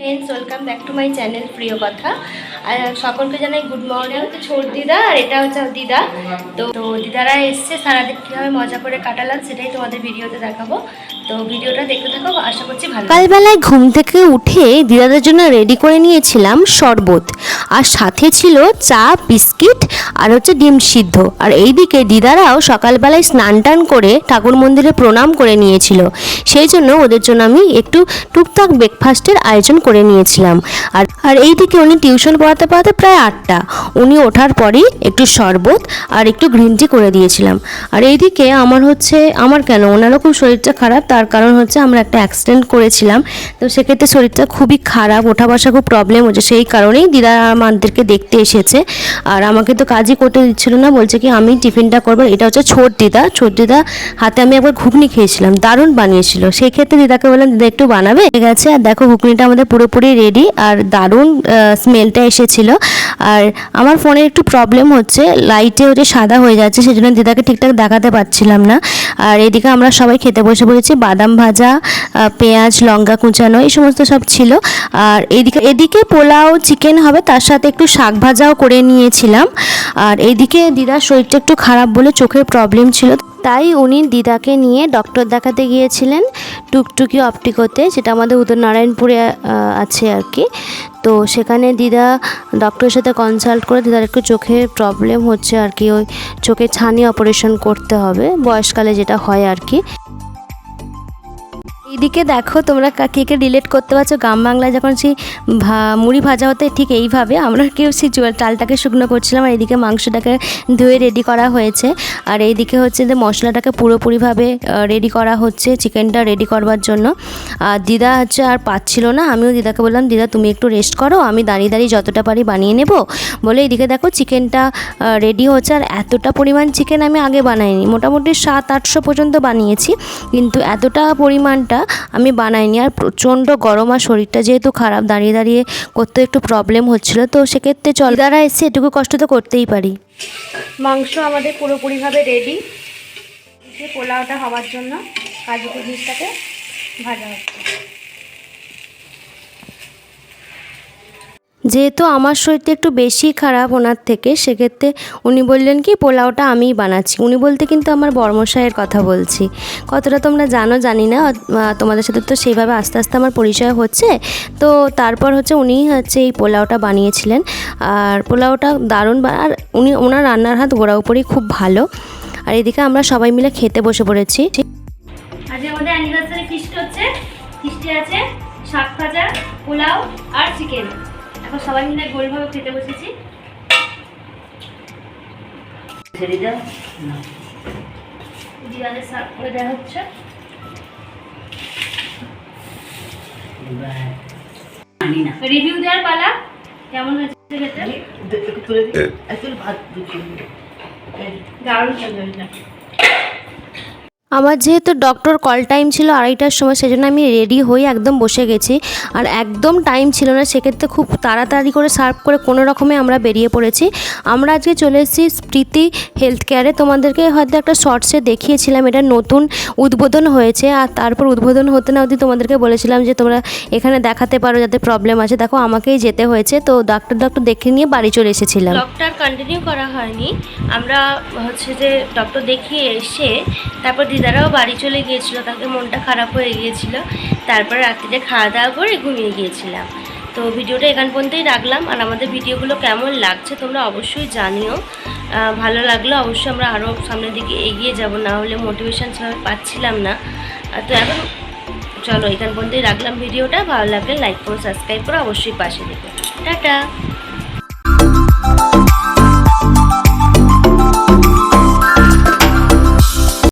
Friends welcome back to my channel প্রিয় কথা আর সকলকে জানাই গুড মর্নিং হচ্ছে ছোট দিদা আর এটা হচ্ছে দিদা তো তো দিদারা এসছে, সারাদিন কীভাবে মজা করে কাটালাম সেটাই তোমাদের ভিডিওতে দেখাবো। তো ভিডিওটা দেখতে থাকো, আশা করছি ভালো। সকালবেলায় ঘুম থেকে উঠে দিদাদের জন্য রেডি করে নিয়েছিলাম শরবত। আর সাথে ছিল চা, বিস্কিট, আর হচ্ছে ডিম সিদ্ধ। আর এইদিকে দিদারাও সকালবেলায় স্নান টান করে ঠাকুর মন্দিরে প্রণাম করে নিয়েছিল। সেই জন্য ওদের জন্য আমি একটু টুকটাক ব্রেকফাস্টের আয়োজন করে নিয়েছিলাম। আর আর এইদিকে উনি টিউশন পড়াতে পড়াতে প্রায় আটটা। উনি ওঠার পরেই একটু শরবত আর একটু গ্রিন টি করে দিয়েছিলাম। আর এইদিকে আমার হচ্ছে, আমার কেন? ওনারও খুব শরীরটা খারাপ, তার কারণ হচ্ছে আমরা একটা অ্যাক্সিডেন্ট করেছিলাম। তো সেক্ষেত্রে শরীরটা খুবই খারাপ, ওঠা বসা খুব প্রবলেম হচ্ছে। সেই কারণেই দিদা আমাদেরকে দেখতে এসেছে। আর আমাকে তো কাজই করতে দিচ্ছিল না, বলছে কি, আমি টিফিনটা করব। এটা হচ্ছে ছোট দিদা। ছোট দিদা হাতে আমি একবার ঘুগনি খেয়েছিলাম, দারুণ বানিয়েছিল। সেই ক্ষেত্রে দিদাকে বললাম, দিদা একটু বানাবে? ঠিক আছে, আর দেখো ঘুগনিটা আমাদের পুরোপুরি রেডি আর দারুণ স্মেলটা এসেছিল। আর আমার ফোনের একটু প্রবলেম হচ্ছে লাইটে হচ্ছে সাদা হয়ে যাচ্ছে, সেজন্য দিদাকে ঠিকঠাক দেখাতে পারছিলাম না। আর এদিকে আমরা সবাই খেতে বসে পড়েছি বাদাম ভাজা পেঁয়াজ, লঙ্কা কুচানো, এই সমস্ত সব ছিল। আর এদিকে এদিকে পোলাও চিকেন হবে, তার সাথে একটু শাক ভাজাও করে নিয়েছিলাম। আর এদিকে দিদার শরীরটা একটু খারাপ বলে চোখের প্রবলেম ছিল। তাই উনি দিদাকে নিয়ে ডক্টর দেখাতে গিয়েছিলেন টুকটুকি অপটিকোতে যেটা আমাদের উদয়নারায়ণপুরে আছে আর কি। তো সেখানে দিদা ডক্টরের সাথে কনসাল্ট করে দিদার একটু চোখের প্রবলেম হচ্ছে আর কি, ওই চোখে ছানি অপারেশন করতে হবে, বয়সকালে যেটা হয় আর কি। এইদিকে দেখো তোমরা কা- কে কে রিলেট করতে পারছ। গ্রাম বাংলায় যখন সেই মুড়ি ভাজা হতে ঠিক এইভাবে আমরা কেউ সেই চালটাকে শুকনো করছিলাম আর এইদিকে মাংসটাকে ধুয়ে রেডি করা হয়েছে। আর এইদিকে হচ্ছে যে মশলাটাকে পুরোপুরিভাবে রেডি করা হচ্ছে চিকেনটা রেডি করবার জন্য। আর দিদা হচ্ছে আর পাচ্ছিল না, আমিও দিদাকে বললাম, দিদা, তুমি একটু রেস্ট করো, আমি দাঁড়িয়ে দাঁড়িয়ে যতটা পারি বানিয়ে নেব। বলে এইদিকে দেখো চিকেনটা রেডি হচ্ছে। আর এতটা পরিমাণ চিকেন আমি আগে বানাইনি। মোটামুটি সাত আটশো পর্যন্ত বানিয়েছি, কিন্তু এতটা পরিমাণটা আমি বানাইনি। আর প্রচণ্ড গরম আর শরীরটা যেহেতু খারাপ, দাঁড়িয়ে দাঁড়িয়ে করতে একটু প্রবলেম হচ্ছিল, তো সেক্ষেত্রে চল। দ্বারা এসে এটুকু কষ্ট তো করতেই পারি। মাংস আমাদের পুরোপুরিভাবে রেডি পোলাওটা হওয়ার জন্য, কাজু কিশমিশটাকে ভাজা হচ্ছে। যেহেতু আমার শরীরটা একটু বেশি খারাপ ওনার থেকে, সেক্ষেত্রে উনি বললেন কি, পোলাওটা আমিই বানাচ্ছি। উনি বলতে কিন্তু আমার বর্মশাইয়ের কথা বলছি। কতটা তোমরা জানো জানি না তোমাদের সাথে তো সেইভাবে আস্তে আস্তে আমার পরিচয় হচ্ছে। তো তারপর হচ্ছে উনি হচ্ছে এই পোলাওটা বানিয়েছিলেন। আর পোলাওটা দারুণ আর উনি, ওনার রান্নার হাত গোড়া উপরেই খুব ভালো। আর এদিকে আমরা সবাই মিলে খেতে বসে পড়েছি। আজ আমাদের অ্যানিভার্সারি ফিস্ট হচ্ছে। ফিস্টে আছে শাক ভাজা, পোলাও আর চিকেন এখন সবাই মিলে গোলভাবে খেতে বসেছি। জিরাদের সার্ভ করে দেওয়া হচ্ছে। রিভিউ দেওয়ার পালা। কেমন হয়েছে খেতে? দারুণ হয়েছে আমার যেহেতু ডক্টর কল টাইম ছিল আড়াইটার সময়, সেজন্য আমি রেডি হয়ে একদম বসে গেছি। আর একদম টাইম ছিল না, সেক্ষেত্রে খুব তাড়াতাড়ি করে সার্ভ করে কোনো রকমে আমরা বেরিয়ে পড়েছি। আমরা আজকে চলে এসেছি স্মৃতি হেলথ কেয়ারে তোমাদেরকে হয়তো একটা শর্টসে দেখিয়েছিলাম, এটা নতুন উদ্বোধন হয়েছে। আর তারপর উদ্বোধন হতে না অবধি তোমাদেরকে বলেছিলাম যে, তোমরা এখানে দেখাতে পারো যাতে প্রবলেম আছে। দেখো, আমাকেই যেতে হয়েছে। তো ডাক্তার ডক্টর দেখে নিয়ে বাড়ি চলে এসেছিলাম। ডক্টর কন্টিনিউ করা হয়নি। আমরা হচ্ছে যে ডক্টর দেখিয়ে এসে তারপর দিদারাও বাড়ি চলে গিয়েছিল, তাকে মনটা খারাপ হয়ে গিয়েছিল। তারপর রাত্রিতে খাওয়া দাওয়া করে ঘুমিয়ে গিয়েছিলাম। তো ভিডিওটা এখান পর্যন্তই রাখলাম, আর আমাদের ভিডিওগুলো কেমন লাগছে তোমরা অবশ্যই জানিও। ভালো লাগল অবশ্যই আমরা আরও সামনের দিকে এগিয়ে যাব, না হলে মোটিভেশন সেভাবে পাচ্ছিলাম না। তো এখন চলো এখান পর্যন্তই রাখলাম ভিডিওটা। ভালো লাগলে লাইক করো সাবস্ক্রাইব করো, অবশ্যই পাশে দেখো। টাটা!